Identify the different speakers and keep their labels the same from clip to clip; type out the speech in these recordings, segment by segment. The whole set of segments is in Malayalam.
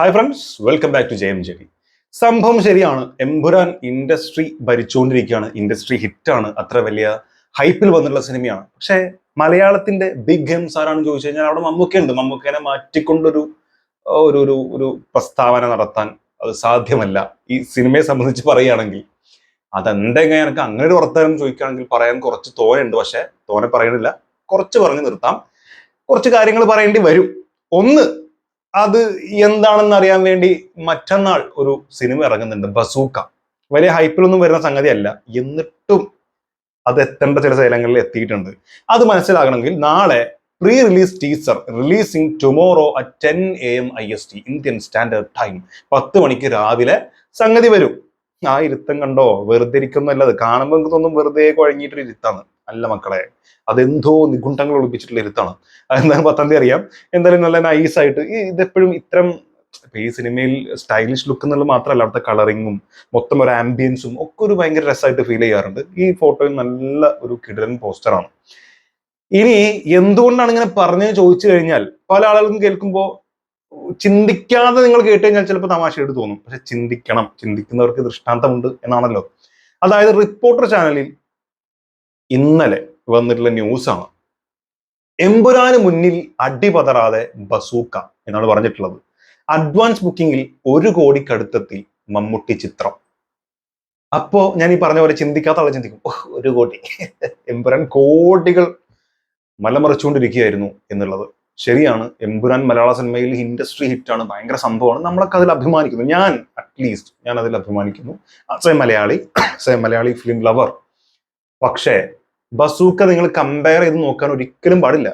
Speaker 1: Hi friends welcome back to J M സംഭവം ശരിയാണ്. എംപുരാൻ ഇൻഡസ്ട്രി ഭരിച്ചുകൊണ്ടിരിക്കുകയാണ്. ഇൻഡസ്ട്രി ഹിറ്റാണ് അത്ര വലിയ ഹൈപ്പിൽ വന്നിട്ടുള്ള സിനിമയാണ്. പക്ഷേ മലയാളത്തിന്റെ ബിഗ് ഗെയിംസ് ആരാണെന്ന് ചോദിച്ചു കഴിഞ്ഞാൽ അവിടെ മമ്മൂക്കയുണ്ട് മമ്മൂക്കേനെ മാറ്റിക്കൊണ്ടൊരു ഒരു ഒരു ഒരു പ്രസ്താവന നടത്താൻ അത് സാധ്യമല്ല. ഈ സിനിമയെ സംബന്ധിച്ച് പറയുകയാണെങ്കിൽ. അതെന്തെങ്ങനെ എനിക്ക് അങ്ങനെ ഒരു വർത്തമാനം ചോദിക്കുകയാണെങ്കിൽ പറയാൻ കുറച്ച് തോനുണ്ട് പക്ഷെ തോനെ പറയണില്ല കുറച്ച് പറഞ്ഞു നിർത്താം. കുറച്ച് കാര്യങ്ങൾ പറയേണ്ടി വരും. ഒന്ന് അത് എന്താണെന്ന് അറിയാൻ വേണ്ടി മറ്റന്നാൾ ഒരു സിനിമ ഇറങ്ങുന്നുണ്ട് ബസൂക്ക. വലിയ ഹൈപ്പിലൊന്നും വരുന്ന സംഗതിയല്ല. എന്നിട്ടും അത് എത്തേണ്ട ചില സ്ഥലങ്ങളിൽ എത്തിയിട്ടുണ്ട്. അത് മനസ്സിലാകണമെങ്കിൽ നാളെ pre release teaser releasing tomorrow at ten A M I S T Indian standard time പത്ത് മണിക്ക് രാവിലെ സംഗതി വരും. ആ ഇരുത്തം കണ്ടോ? വെറുതെ ഇരിക്കുന്നല്ലത് കാണുമ്പോൾ തോന്നും വെറുതെ കുഴങ്ങിയിട്ടൊരു ഇരുത്താണ്. അല്ല മക്കളെ അതെന്തോ നിഗുണ്ടങ്ങൾ ഒളിപ്പിച്ചിട്ടുള്ള ഇരുത്താണ് അതെന്താണ് പത്താം തീയതി അറിയാം. എന്തായാലും നല്ല നൈസായിട്ട് ഈ ഇതെപ്പോഴും ഇത്തരം ഈ സിനിമയിൽ സ്റ്റൈലിഷ് ലുക്ക് എന്നുള്ളത് മാത്രമല്ല അവിടുത്തെ കളറിങ്ങും മൊത്തം ഒരു ആംബിയൻസും ഒക്കെ ഒരു ഭയങ്കര രസമായിട്ട് ഫീൽ ചെയ്യാറുണ്ട്. ഈ ഫോട്ടോയിൽ നല്ല ഒരു കിടലൻ പോസ്റ്ററാണ് ഇനി എന്തുകൊണ്ടാണ് ഇങ്ങനെ പറഞ്ഞു ചോദിച്ചു കഴിഞ്ഞാൽ പല ആളുകളും കേൾക്കുമ്പോൾ ചിന്തിക്കാതെ നിങ്ങൾ കേട്ട് കഴിഞ്ഞാൽ ചിലപ്പോൾ തമാശയായിട്ട് തോന്നും. പക്ഷെ ചിന്തിക്കണം. ചിന്തിക്കുന്നവർക്ക് ദൃഷ്ടാന്തമുണ്ട് എന്നാണല്ലോ. അതായത് റിപ്പോർട്ടർ ചാനലിൽ ഇന്നലെ വന്നിട്ടുള്ള ന്യൂസാണ് എമ്പുരാന് മുന്നിൽ അടിപതറാതെ ബസൂക്ക എന്നാണ് പറഞ്ഞിട്ടുള്ളത്. അഡ്വാൻസ് ബുക്കിംഗിൽ ഒരു കോടിക്കടുത്തെത്തി മമ്മൂട്ടി ചിത്രം. അപ്പോ ഞാൻ ഈ പറഞ്ഞ പോലെ ചിന്തിക്കാത്ത ആളെ ചിന്തിക്കും. "ഓഹ്, ഒരു കോടി. എമ്പുരാൻ കോടികൾ മലമറിച്ചുകൊണ്ടിരിക്കുകയായിരുന്നു എന്നുള്ളത്. ശരിയാണ് എമ്പുരാൻ മലയാള സിനിമയിൽ ഇൻഡസ്ട്രി ഹിറ്റാണ് ഭയങ്കര സംഭവമാണ്. നമ്മളൊക്കെ അതിൽ അഭിമാനിക്കുന്നു. ഞാൻ അറ്റ്ലീസ്റ്റ് ഞാൻ അതിൽ അഭിമാനിക്കുന്നു. Say Malayali say Malayali film lover പക്ഷേ ബസൂക്ക നിങ്ങൾ കമ്പയർ ചെയ്ത് നോക്കാൻ ഒരിക്കലും പാടില്ല.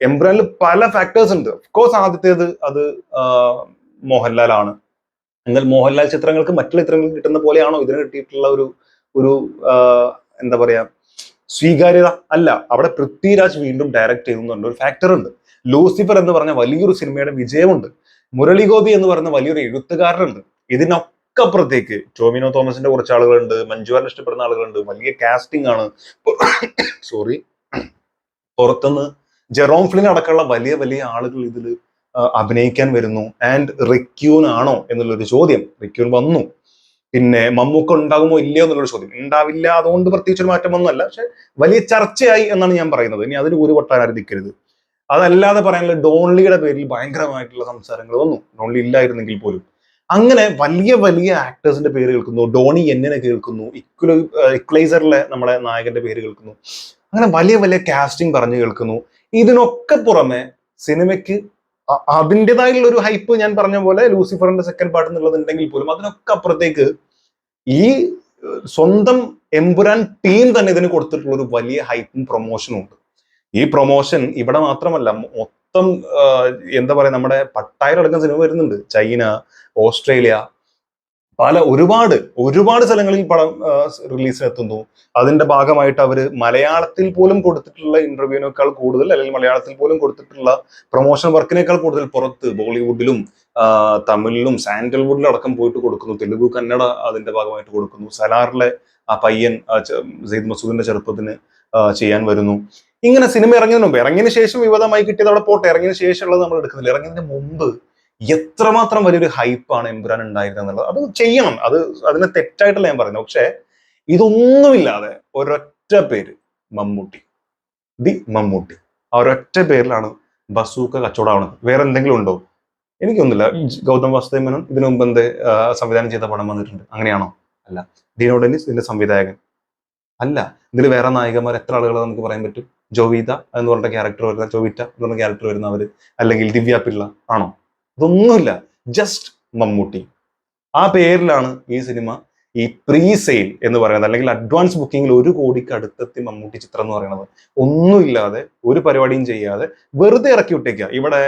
Speaker 1: എംബ്രാനിൽ പല ഫാക്ടേഴ്സ് ഉണ്ട്. കോഴ്സ് ആദ്യത്തേത് അത് മോഹൻലാൽ മോഹൻലാലാണ് എന്നാൽ മോഹൻലാൽ ചിത്രങ്ങൾക്ക് മറ്റുള്ള ചിത്രങ്ങൾക്ക് കിട്ടുന്ന പോലെയാണോ ഇതിന് കിട്ടിയിട്ടുള്ള ഒരു ഒരു എന്താ പറയാ സ്വീകാര്യത? അല്ല. അവിടെ പൃഥ്വിരാജ് വീണ്ടും ഡയറക്റ്റ് ചെയ്യുന്നുണ്ട്. ഒരു ഫാക്ടർ ഉണ്ട്. ലൂസിഫർ എന്ന് പറഞ്ഞ വലിയൊരു സിനിമയുടെ വിജയമുണ്ട്. മുരളി ഗോപി എന്ന് പറയുന്ന വലിയൊരു എഴുത്തുകാരനുണ്ട്. ഇതിനൊക്കെ അപ്പുറത്തേക്ക്. ടോമിനോ തോമസിന്റെ കുറച്ച് ആളുകളുണ്ട് മഞ്ജുവാൻ ഇഷ്ടപ്പെടുന്ന ആളുകളുണ്ട് വലിയ കാസ്റ്റിംഗ് ആണ്. സോറി പുറത്തുനിന്ന് ജെറോം ഫ്ലിൻ അടക്കമുള്ള വലിയ വലിയ ആളുകൾ ഇതിൽ അഭിനയിക്കാൻ വരുന്നു. ആൻഡ് റിക്യൂൻ ആണോ എന്നുള്ളൊരു ചോദ്യം. റിക്യൂൻ വന്നു. പിന്നെ മമ്മൂക്ക ഉണ്ടാകുമോ ഇല്ലയോ എന്നുള്ളൊരു ചോദ്യം. ഉണ്ടാവില്ല അതുകൊണ്ട് പ്രത്യേകിച്ച് ഒരു മാറ്റം ഒന്നുമല്ല പക്ഷെ വലിയ ചർച്ചയായി എന്നാണ് ഞാൻ പറയുന്നത്. ഇനി അതിന് ഒരു നിൽക്കരുത്. അതല്ലാതെ പറയാനുള്ള ഡോൺലിയുടെ പേരിൽ ഭയങ്കരമായിട്ടുള്ള സംസാരങ്ങൾ വന്നു. ഡോൺലി ഇല്ലായിരുന്നെങ്കിൽ പോലും. അങ്ങനെ വലിയ വലിയ ആക്ടേഴ്സിന്റെ പേര് കേൾക്കുന്നു. ഡോണി എന്നിനെ കേൾക്കുന്നു. ഇക്വലോ ഇക്ലൈസറിലെ നമ്മളെ നായകന്റെ പേര് കേൾക്കുന്നു. അങ്ങനെ വലിയ വലിയ കാസ്റ്റിംഗ് പറഞ്ഞു കേൾക്കുന്നു. ഇതിനൊക്കെ പുറമെ സിനിമയ്ക്ക് അതിന്റെതായുള്ള ഒരു ഹൈപ്പ് ഞാൻ പറഞ്ഞ പോലെ ലൂസിഫറിന്റെ സെക്കൻഡ് പാർട്ട് എന്നുള്ളതുണ്ടെങ്കിൽ പോലും അതിനൊക്കെ അപ്പുറത്തേക്ക് ഈ സ്വന്തം എംപുരാൻ ടീം തന്നെ ഇതിന് കൊടുത്തിട്ടുള്ള ഒരു വലിയ ഹൈപ്പും പ്രൊമോഷനും ഉണ്ട്. ഈ പ്രൊമോഷൻ ഇവിടെ മാത്രമല്ല മൊത്തം എന്താ പറയാ നമ്മുടെ പട്ടായിലടക്കം സിനിമ വരുന്നുണ്ട്. ചൈന ഓസ്ട്രേലിയ പല ഒരുപാട് ഒരുപാട് സ്ഥലങ്ങളിൽ പടം റിലീസിനെത്തുന്നു. അതിന്റെ ഭാഗമായിട്ട് അവർ മലയാളത്തിൽ പോലും കൊടുത്തിട്ടുള്ള ഇന്റർവ്യൂവിനേക്കാൾ കൂടുതൽ അല്ലെങ്കിൽ മലയാളത്തിൽ പോലും കൊടുത്തിട്ടുള്ള പ്രൊമോഷൻ വർക്കിനേക്കാൾ കൂടുതൽ പുറത്ത് ബോളിവുഡിലും തമിഴിലും സാൻഡൽവുഡിലും അടക്കം പോയിട്ട് കൊടുക്കുന്നു. തെലുഗു കന്നഡ അതിന്റെ ഭാഗമായിട്ട് കൊടുക്കുന്നു. സലാറിലെ ആ പയ്യൻ സെയ്ദ് മസൂദിന്റെ ചെറുപ്പത്തിന് ചെയ്യാൻ വരുന്നു. ഇങ്ങനെ സിനിമ ഇറങ്ങിയതിന് മുമ്പ് ഇറങ്ങിയതിന് ശേഷം വിവാദമായി കിട്ടിയത് അവിടെ പോട്ടെ. ഇറങ്ങിയതിന് ശേഷമുള്ളത് നമ്മൾ എടുക്കുന്നില്ല. ഇറങ്ങിയതിന് മുമ്പ് എത്രമാത്രം വലിയൊരു ഹൈപ്പാണ് എമ്പുരാൻ ഉണ്ടായിരുന്നത് എന്നുള്ളത്. അത് ചെയ്യണം. അത് അതിനെ തെറ്റായിട്ടല്ല ഞാൻ പറയുന്നത്. പക്ഷേ ഇതൊന്നുമില്ലാതെ ഒരൊറ്റ പേര് മമ്മൂട്ടി. ദി മമ്മൂട്ടി. ആ ഒരൊറ്റ പേരിലാണ് ബസൂക്ക കച്ചവടമാവുന്നത് വേറെ എന്തെങ്കിലും ഉണ്ടോ? എനിക്കൊന്നുമില്ല. ഗൗതം വാസുദേവനും ഇതിനു മുമ്പ് എന്ത് സംവിധാനം ചെയ്ത പടം വന്നിട്ടുണ്ട്. അങ്ങനെയാണോ? അല്ല. ഡീനോ ഡെന്നിസ് ഇതിന്റെ സംവിധായകൻ. അല്ല. ഇതിൽ വേറെ നായികമാർ എത്ര ആളുകൾ നമുക്ക് പറയാൻ പറ്റും? ജോവിത എന്ന് പറഞ്ഞ ക്യാരക്ടർ വരുന്ന ജോവിറ്റ എന്ന് പറഞ്ഞ ക്യാരക്ടർ വരുന്നവര് അല്ലെങ്കിൽ ദിവ്യ പിള്ള ആണോ? ഇതൊന്നുമില്ല ജസ്റ്റ് മമ്മൂട്ടി. ആ പേരിലാണ് ഈ സിനിമ ഈ പ്രീ സെയിൽ എന്ന് പറയുന്നത് അല്ലെങ്കിൽ അഡ്വാൻസ് ബുക്കിംഗിൽ ഒരു കോടിക്ക് അടുത്തെത്തി മമ്മൂട്ടി ചിത്രം എന്ന് പറയുന്നത്. ഒന്നുമില്ലാതെ ഒരു പരിപാടിയും ചെയ്യാതെ വെറുതെ ഇറക്കി വിട്ടേക്കുക ഇവിടെ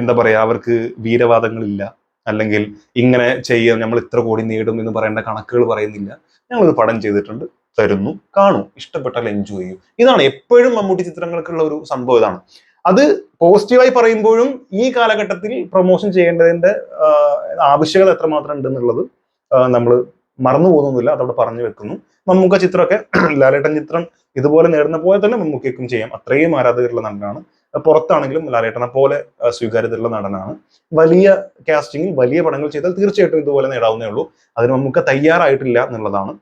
Speaker 1: എന്താ പറയാ അവർക്ക് വീരവാദങ്ങളില്ല. അല്ലെങ്കിൽ ഇങ്ങനെ ചെയ്യാം നമ്മൾ ഇത്ര കോടി നേടും എന്ന് പറയേണ്ട കണക്കുകൾ പറയുന്നില്ല. ഞങ്ങളൊരു പടം ചെയ്തിട്ടുണ്ട് തരുന്നു കാണൂ. ഇഷ്ടപ്പെട്ടാൽ എൻജോയ് ചെയ്യൂ. ഇതാണ് എപ്പോഴും മമ്മൂട്ടി ചിത്രങ്ങൾക്കുള്ള ഒരു സംഭവം ഇതാണ്. അത് പോസിറ്റീവായി പറയുമ്പോഴും ഈ കാലഘട്ടത്തിൽ പ്രൊമോഷൻ ചെയ്യേണ്ടതിന്റെ ആവശ്യകത എത്രമാത്രം ഉണ്ടെന്നുള്ളത് നമ്മൾ മറന്നു പോകുന്നൊന്നുമില്ല. അതവിടെ പറഞ്ഞു വെക്കുന്നു. മമ്മൂക്ക ചിത്രമൊക്കെ ലാലേട്ടൻ ചിത്രം ഇതുപോലെ നേടുന്ന പോലെ തന്നെ മമ്മൂക്കയ്ക്കും ചെയ്യാം. അത്രയും ആരാധകരുള്ള നടനാണ്. പുറത്താണെങ്കിലും ലാലേട്ടനെ പോലെ സ്വീകാര്യതയുള്ള നടനാണ്. വലിയ കാസ്റ്റിംഗിൽ വലിയ പടങ്ങൾ ചെയ്താൽ തീർച്ചയായിട്ടും ഇതുപോലെ നേടാവുന്നേ ഉള്ളൂ. അതിന് മമ്മൂക്ക തയ്യാറായിട്ടില്ല എന്നുള്ളതാണ്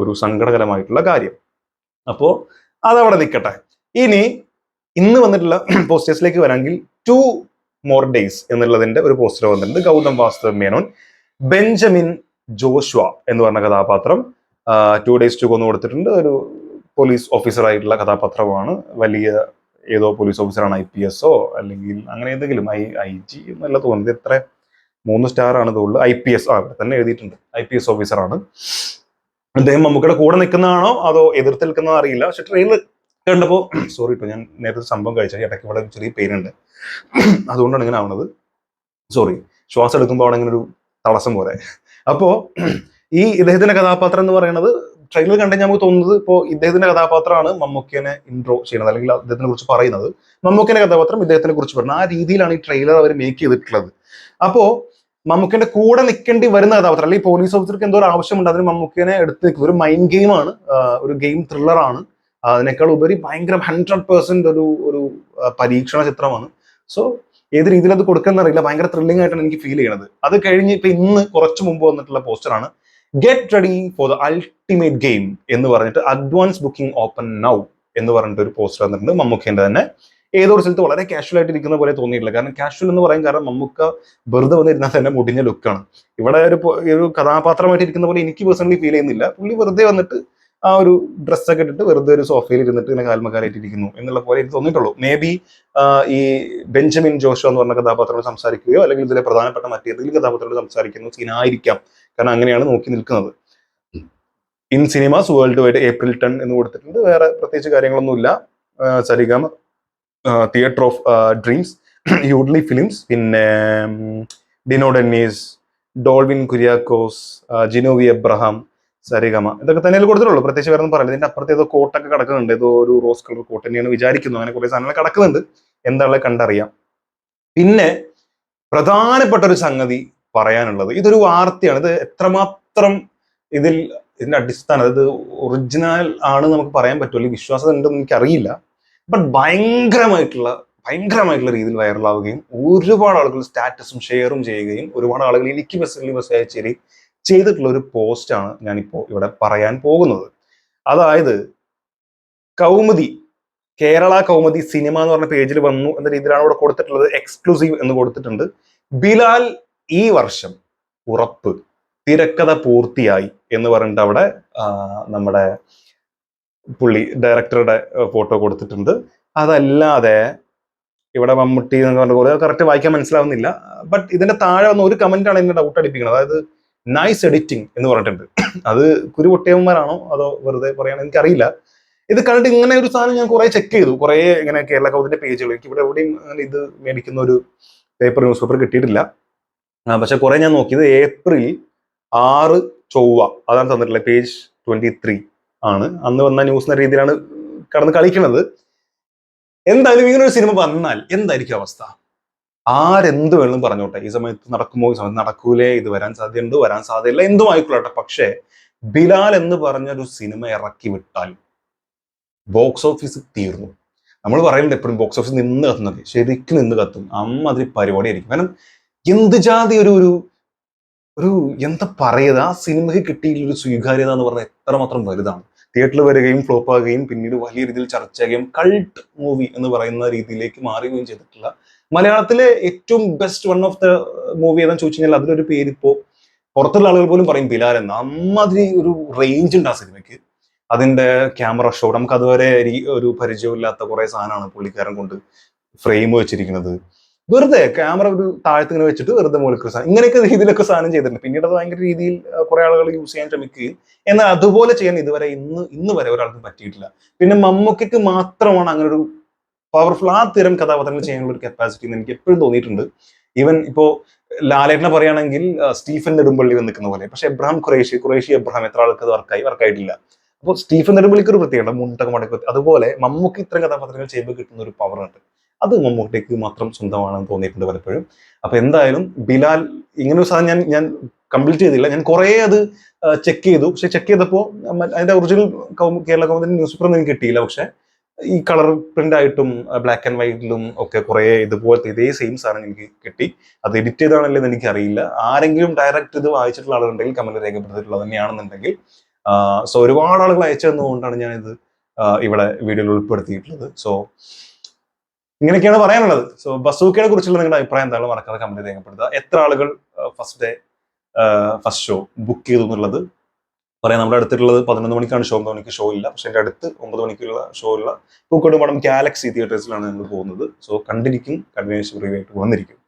Speaker 1: ഒരു സങ്കടകരമായിട്ടുള്ള കാര്യം. അപ്പോ അതവിടെ നിൽക്കട്ടെ. ഇനി ഇന്ന് വന്നിട്ടുള്ള പോസ്റ്റേഴ്സിലേക്ക് വരാമെങ്കിൽ ടു മോർ ഡേയ്സ് എന്നുള്ളതിന്റെ ഒരു പോസ്റ്റർ വന്നിട്ടുണ്ട്. ഗൗതം വാസ്തവ മേനോൻ ബെഞ്ചമിൻ ജോഷ്വ എന്ന് പറഞ്ഞ കഥാപാത്രം. ടു ഡേയ്സ് ടു കൊന്നു കൊടുത്തിട്ടുണ്ട്. ഒരു പോലീസ് ഓഫീസർ ആയിട്ടുള്ള കഥാപാത്രമാണ്. വലിയ ഏതോ പോലീസ് ഓഫീസറാണ് ഐ പി എസോ അല്ലെങ്കിൽ അങ്ങനെ ഏതെങ്കിലും ഐ ഐ ജി എന്നല്ല തോന്നുന്നത്. എത്ര? മൂന്ന് സ്റ്റാർ ആണ് തോന്നുന്നത് ഐ പി എസ് ആ തന്നെ എഴുതിയിട്ടുണ്ട്. ഐ പി എസ് ഓഫീസറാണ് അദ്ദേഹം മമ്മൂക്കയുടെ കൂടെ നിൽക്കുന്നതാണോ? അതോ എതിർത്ത് നിൽക്കുന്നതോ അറിയില്ല. പക്ഷെ ട്രെയിലർ കണ്ടപ്പോൾ സോറി കേട്ടോ ഞാൻ നേരത്തെ സംഭവം കഴിച്ചാൽ ഇടയ്ക്ക് ഇവിടെ ചെറിയ പെയിനുണ്ട് അതുകൊണ്ടാണ് ഇങ്ങനെ ആവുന്നത്. സോറി ശ്വാസം എടുക്കുമ്പോൾ അവിടെ ഇങ്ങനെ ഒരു തടസ്സം പോലെ. അപ്പോൾ ഈ ഇദ്ദേഹത്തിന്റെ കഥാപാത്രം എന്ന് പറയുന്നത് ട്രെയിലർ കണ്ടെങ്കിൽ നമുക്ക് തോന്നുന്നത് ഇപ്പോൾ ഇദ്ദേഹത്തിന്റെ കഥാപാത്രമാണ് മമ്മൂക്കിയനെ ഇൻട്രോ ചെയ്യുന്നത് അല്ലെങ്കിൽ അദ്ദേഹത്തിനെ കുറിച്ച് പറയുന്നത്. മമ്മൂക്കന്റെ കഥാപാത്രം ഇദ്ദേഹത്തിനെ കുറിച്ച് പറയുന്നത്. ആ രീതിയിലാണ് ഈ ട്രെയിലർ അവർ മേക്ക് ചെയ്തിട്ടുള്ളത്. അപ്പോൾ മമ്മൂക്കിന്റെ കൂടെ നിൽക്കേണ്ടി വരുന്ന കഥാപാത്രം അല്ലെങ്കിൽ പോലീസ് ഓഫീസർക്ക് എന്തോ ഒരു ആവശ്യമുണ്ട് അതിന് മമ്മൂക്കിയനെ എടുത്ത് നിൽക്കുന്നത് ഒരു മൈൻഡ് ഗെയിമാണ് ഒരു ഗെയിം ത്രില്ലറാണ് അതിനേക്കാൾ ഉപരി ഭയങ്കര ഹൺഡ്രഡ് പെർസെന്റ് ഒരു ഒരു പരീക്ഷണ ചിത്രമാണ് സോ ഏത് രീതിയിൽ അത് കൊടുക്കുന്ന അറിയില്ല ഭയങ്കര ത്രില്ലിംഗ് ആയിട്ടാണ് എനിക്ക് ഫീൽ ചെയ്യണത്. അത് കഴിഞ്ഞ് ഇപ്പൊ ഇന്ന് കുറച്ച് മുമ്പ് വന്നിട്ടുള്ള പോസ്റ്ററാണ് get ready for the ultimate game എന്ന് പറഞ്ഞിട്ട് അഡ്വാൻസ് ബുക്കിംഗ് ഓപ്പൺ നൗ എന്ന് പറഞ്ഞിട്ട് ഒരു പോസ്റ്റർ വന്നിട്ടുണ്ട് മമ്മൂക്കേന്റെ തന്നെ. ഏതോ ഒരു സ്ഥലത്ത് വളരെ കാഷ്വൽ ആയിട്ട് ഇരിക്കുന്ന പോലെ തോന്നിയിട്ടില്ല. കാരണം കാഷ്വൽ എന്ന് പറയും കാരണം മമ്മൂക്ക വെറുതെ വന്നിരുന്നാൽ തന്നെ മുടിഞ്ഞ ലുക്കാണ് ഇവിടെ ഒരു ഒരു കഥാപാത്രമായിട്ട് ഇരിക്കുന്ന പോലെ എനിക്ക് പേഴ്സണലി ഫീൽ ചെയ്യുന്നില്ല. പുള്ളി വെറുതെ വന്നിട്ട് ആ ഒരു ഡ്രസ്സൊക്കെ ഇട്ടിട്ട് വെറുതെ ഒരു സോഫയിൽ ഇരുന്നിട്ട് ഇങ്ങനെ കാൽമക്കാലായിട്ടിരിക്കുന്നു എന്നുള്ള പോലെ എനിക്ക് തോന്നിയിട്ടുള്ളൂ. മേ ബി ഈ ബെഞ്ചമിൻ ജോഷോ എന്ന് പറഞ്ഞ കഥാപാത്രത്തോട് സംസാരിക്കുകയോ അല്ലെങ്കിൽ ഇതിലെ പ്രധാനപ്പെട്ട മറ്റേതെങ്കിലും കഥാപാത്രത്തോട് സംസാരിക്കുന്ന സീനായിരിക്കാം കാരണം അങ്ങനെയാണ് നോക്കി നിൽക്കുന്നത്. In cinemas worldwide April ten എന്ന് കൊടുത്തിട്ടുണ്ട്. വേറെ പ്രത്യേകിച്ച് കാര്യങ്ങളൊന്നുമില്ല. Saregama theatre of dreams Yoodlee films പിന്നെ ഡിനോഡെന്നീസ് ഡിനോ ഡെന്നീസ് ഡോൾവിൻ കുര്യാക്കോസ് ജിനോവി എബ്രഹാം സരിഗമ. ഇതൊക്കെ തന്നെയല്ലേ കൊടുത്തിട്ടുള്ളൂ. പ്രത്യേകിച്ച് വേറെ ഒന്നും പറയില്ല. ഇതിന്റെ അപ്പുറത്ത് ഏതോ കോട്ടൊക്കെ കിടക്കുന്നുണ്ട്. ഏതോ ഒരു റോസ് കളർ കോട്ട് തന്നെയാണ് വിചാരിക്കുന്നു. അങ്ങനെ കുറെ സാധനങ്ങൾ കിടക്കുന്നുണ്ട്. എന്താണെന്ന് കണ്ടറിയാം. പിന്നെ പ്രധാനപ്പെട്ട ഒരു സംഗതി പറയാനുള്ളത്. ഇതൊരു വാർത്തയാണ്. ഇത് എത്രമാത്രം ഇതിൽ ഇതിന്റെ അടിസ്ഥാനം അതായത് ഒറിജിനൽ ആണ് നമുക്ക് പറയാൻ പറ്റുമല്ലോ വിശ്വാസം ഉണ്ടെന്ന് എനിക്കറിയില്ല. ബട്ട് ഭയങ്കരമായിട്ടുള്ള ഭയങ്കരമായിട്ടുള്ള രീതിയിൽ വൈറലാവുകയും ഒരുപാട് ആളുകൾ സ്റ്റാറ്റസും ഷെയറും ചെയ്യുകയും ഒരുപാട് ആളുകൾ എനിക്ക് മെസ്സേജ് മെസ്സേജ് അയച്ചു ചെയ്തിട്ടുള്ള ഒരു പോസ്റ്റാണ് ഞാനിപ്പോൾ ഇവിടെ പറയാൻ പോകുന്നത്. അതായത് കൗമുദി കേരള കൗമുദി സിനിമ എന്ന് പറഞ്ഞ പേജിൽ വന്നു എന്ന രീതിയിലാണ് ഇവിടെ കൊടുത്തിട്ടുള്ളത്. എക്സ്ക്ലൂസീവ് എന്ന് കൊടുത്തിട്ടുണ്ട്. ബിലാൽ ഈ വർഷം ഉറപ്പ് തിരക്കഥ പൂർത്തിയായി എന്ന് പറഞ്ഞിട്ട് അവിടെ നമ്മുടെ പുള്ളി ഡയറക്ടറുടെ ഫോട്ടോ കൊടുത്തിട്ടുണ്ട്. അതല്ലാതെ ഇവിടെ മമ്മൂട്ടി എന്ന് പറഞ്ഞ പോലെ കറക്റ്റ് വായിക്കാൻ മനസ്സിലാവുന്നില്ല. ബട്ട് ഇതിന്റെ താഴെ വന്ന ഒരു കമന്റാണ് എന്നെ ഡൗട്ട് അടിപ്പിക്കുന്നത്. അതായത് നൈസ് എഡിറ്റിംഗ് എന്ന് പറഞ്ഞിട്ടുണ്ട്. അത് കുരു പൊട്ടിയവന്മാരാണോ? അതോ വെറുതെ പറയാൻ എനിക്കറിയില്ല. ഇത് കണ്ടിട്ട് ഇങ്ങനെ ഒരു സാധനം ഞാൻ കുറെ ചെക്ക് ചെയ്തു. കുറെ ഇങ്ങനെ കേരള കൗതിന്റെ പേജുകൾ എനിക്ക് ഇവിടെ എവിടെയും ഇത് മേടിക്കുന്ന ഒരു പേപ്പർ ന്യൂസ് പേപ്പർ കിട്ടിയിട്ടില്ല പക്ഷെ കുറെ ഞാൻ നോക്കിയത് ഏപ്രിൽ ആറ് ചൊവ്വ അതാണ് തന്നിട്ടുള്ളത് പേജ് ട്വന്റി ത്രീ ആണ്. അന്ന് വന്ന ന്യൂസ് എന്ന രീതിയിലാണ് കടന്ന് കളിക്കുന്നത് എന്തായാലും ഇങ്ങനെ ഒരു സിനിമ വന്നാൽ എന്തായിരിക്കും അവസ്ഥ? ആരെന്ത് വേണമെന്ന് പറഞ്ഞോട്ടെ. ഈ സമയത്ത് നടക്കുമോ? ഈ സമയത്ത് നടക്കൂലേ? ഇത് വരാൻ സാധ്യതയുണ്ട് വരാൻ സാധ്യതയില്ല. എന്തും ആയിക്കൊള്ളട്ടെ പക്ഷേ ബിലാൽ എന്ന് പറഞ്ഞൊരു സിനിമ ഇറക്കി വിട്ടാൽ ബോക്സ് ഓഫീസ് തീർന്നു. നമ്മൾ പറയുന്നുണ്ട് എപ്പോഴും ബോക്സ് ഓഫീസ് നിന്ന് കത്തുന്നത്. ശരിക്കും നിന്ന് കത്തും. അമ്മ പരിപാടി ആയിരിക്കും. കാരണം എന്ത് ജാതി ഒരു ഒരു ഒരു എന്താ പറയുക ആ സിനിമയ്ക്ക് കിട്ടിയിട്ടുള്ള ഒരു സ്വീകാര്യത എന്ന് പറഞ്ഞാൽ എത്രമാത്രം വലുതാണ്. തിയേറ്ററിൽ വരികയും ഫ്ലോപ്പ് ആകുകയും പിന്നീട് വലിയ രീതിയിൽ ചർച്ച ചർച്ചയാകുകയും കൾട്ട് മൂവി എന്ന് പറയുന്ന രീതിയിലേക്ക് മാറുകയും ചെയ്തിട്ടുള്ള മലയാളത്തിലെ ഏറ്റവും best one of the movie ഏതാന്ന് ചോദിച്ചു കഴിഞ്ഞാൽ അതിലൊരു പേര് ഇപ്പോ പുറത്തുള്ള ആളുകൾ പോലും പറയും ബിലാൽ എന്ന്. അമ്മാതിരി ഒരു റേഞ്ച് ഉണ്ട് ആ സിനിമയ്ക്ക്. അതിന്റെ ക്യാമറ ഷോ നമുക്ക് അതുവരെ ഒരു പരിചയമില്ലാത്ത കുറെ സാധനമാണ് പുള്ളിക്കാരൻ കൊണ്ട് ഫ്രെയിം വെച്ചിരിക്കുന്നത്. വെറുതെ ക്യാമറ ഒരു താഴത്ത് ഇങ്ങനെ വെച്ചിട്ട് വെറുതെ മുകളിൽ സാധനം ഇങ്ങനെയൊക്കെ രീതിയിലൊക്കെ സാധനം ചെയ്തിട്ടുണ്ട്. പിന്നീട് അത് ഭയങ്കര രീതിയിൽ കുറെ ആളുകൾ യൂസ് ചെയ്യാൻ ശ്രമിക്കുകയും എന്നാൽ അതുപോലെ ചെയ്യാൻ ഇതുവരെ ഇന്ന് ഇന്ന് വരെ ഒരാൾക്കും പറ്റിയിട്ടില്ല. പിന്നെ മമ്മൂക്കയ്ക്ക് മാത്രമാണ് അങ്ങനെ ഒരു പവർഫുൾ ആ തരം കഥാപാത്രങ്ങൾ ചെയ്യാനുള്ള ഒരു കപ്പാസിറ്റി എന്ന് എനിക്ക് എപ്പോഴും തോന്നിയിട്ടുണ്ട്. ഈവൻ ഇപ്പോ ലാലേട്ടനെ പറയുകയാണെങ്കിൽ സ്റ്റീഫൻ നെടുമ്പള്ളി നിൽക്കുന്ന പോലെ. പക്ഷെ എബ്രഹാം ഖുറേഷി ഖുറേഷി എബ്രഹാം എത്ര ആൾക്ക് അത് വർക്കായി വർക്കായിട്ടില്ല അപ്പോൾ സ്റ്റീഫൻ നെടുമ്പള്ളിക്ക് ഒരു പ്രത്യേകത മുണ്ടൊക്കെ മടക്കി അതുപോലെ മമ്മൂക്ക് ഇത്തരം കഥാപാത്രങ്ങൾ ചെയ്യുമ്പോൾ കിട്ടുന്ന ഒരു പവറുണ്ട് അത് മമ്മൂട്ടിക്ക് മാത്രം സ്വന്തമാണെന്ന് തോന്നിയിട്ടുണ്ട് പലപ്പോഴും. അപ്പൊ എന്തായാലും ബിലാൽ ഇങ്ങനെ ഒരു സാധനം ഞാൻ ഞാൻ കംപ്ലീറ്റ് ചെയ്തില്ല. ഞാൻ കുറേ അത് ചെക്ക് ചെയ്തു. പക്ഷെ ചെക്ക് ചെയ്തപ്പോൾ അതിന്റെ ഒറിജിനൽ കേരള കൗമുദിന്റെ ന്യൂസ് പേപ്പർ ഒന്നും എനിക്ക് കിട്ടിയില്ല. പക്ഷെ ഈ കളർ പ്രിന്റ് ആയിട്ടും ബ്ലാക്ക് ആൻഡ് വൈറ്റിലും ഒക്കെ കുറെ ഇതുപോലത്തെ ഇതേ സെയിം സാധനം എനിക്ക് കിട്ടി. അത് എഡിറ്റ് ചെയ്താണല്ലോ എന്ന് എനിക്ക് അറിയില്ല ആരെങ്കിലും ഡയറക്റ്റ് ഇത് വായിച്ചിട്ടുള്ള ആളുണ്ടെങ്കിൽ കമന്റ് രേഖപ്പെടുത്തിയിട്ടുള്ളത് തന്നെയാണെന്നുണ്ടെങ്കിൽ സോ ഒരുപാട് ആളുകൾ അയച്ചു തന്നുകൊണ്ടാണ് ഞാൻ ഇത് ഇവിടെ വീഡിയോയിൽ ഉൾപ്പെടുത്തിയിട്ടുള്ളത്. സോ ഇങ്ങനെയൊക്കെയാണ് പറയാനുള്ളത്. സോ ബസൂക്കയെ കുറിച്ചുള്ള നിങ്ങളുടെ അഭിപ്രായം എന്താണ് മറക്കാതെ കമന്റ് രേഖപ്പെടുത്തുക. എത്ര ആളുകൾ first day first show book ചെയ്തു എന്നുള്ളത് പറയാം നമ്മുടെ അടുത്തുള്ളത് പതിനൊന്ന് മണിക്കാണ് ഷോ ഒമ്പത് മണിക്ക് ഷോ ഇല്ല. പക്ഷെ എന്റെ അടുത്ത് ഒമ്പത് മണിക്കുള്ള ഷോ ഉള്ള പൂക്കോട് മഠം ഗാലക്സി തിയേറ്റേഴ്സിലാണ് നമ്മൾ പോകുന്നത്. സോ കണ്ടിരിക്കും കണ്ടിന്യൂസ് റിവ്യൂ ആയിട്ട് വന്നിരിക്കും.